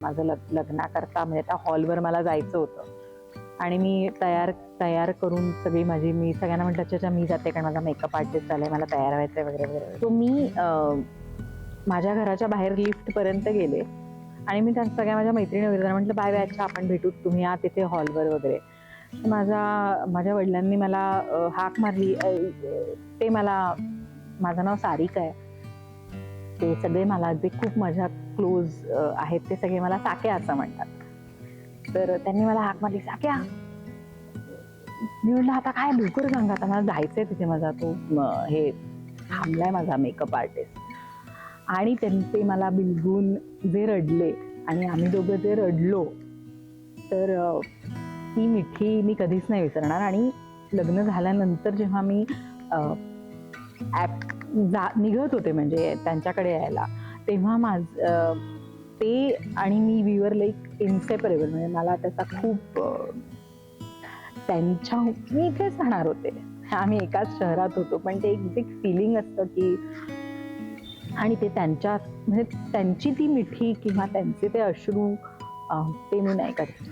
माझं लग लग्नाकरता म्हणजे त्या हॉलवर मला जायचं होतं. आणि मी तयार तयार करून सगळी माझी मी सगळ्यांना म्हटलं अच्छा मी जाते कारण माझा मेकअप आर्टिस्ट आलाय मला तयार व्हायचंय वगैरे वगैरे सो मी माझ्या घराच्या बाहेर लिफ्टपर्यंत गेले. आणि मी त्या सगळ्या माझ्या मैत्रिणी वगैरे म्हटलं बाय बाय अच्छा आपण भेटू तुम्ही या तिथे हॉलवर वगैरे. माझा माझ्या माझ्या वडिलांनी मला हाक मारली ते मला माझं नाव सारिका आहे. ते सगळे मला जे खूप माझ्या क्लोज आहेत. ते सगळे मला साक्या असं म्हणतात. तर त्यांनी मला हाक मारली साक्या मी म्हटलं आता काय लवकर सांगा आता मला जायचंय तिथे माझा तो हे थांबलाय माझा मेकअप आर्टिस्ट आणि त्यांचे मला बिलगून जे रडले आणि आम्ही दोघं जे रडलो तर ती मिठी मी कधीच नाही विसरणार. आणि लग्न झाल्यानंतर जेव्हा मी जा निघत होते म्हणजे त्यांच्याकडे यायला. तेव्हा माझ ते आणि मी वी वर लाईक इन्सेपरेबल म्हणजे मला त्याचा खूप त्यांच्या मी इथेच राहणार होते. आम्ही एकाच शहरात होतो पण ते एक बिग फिलिंग असतं की आणि ते त्यांच्या म्हणजे त्यांची ती मिठी किंवा त्यांचे ते अश्रू ते मी नाही करत.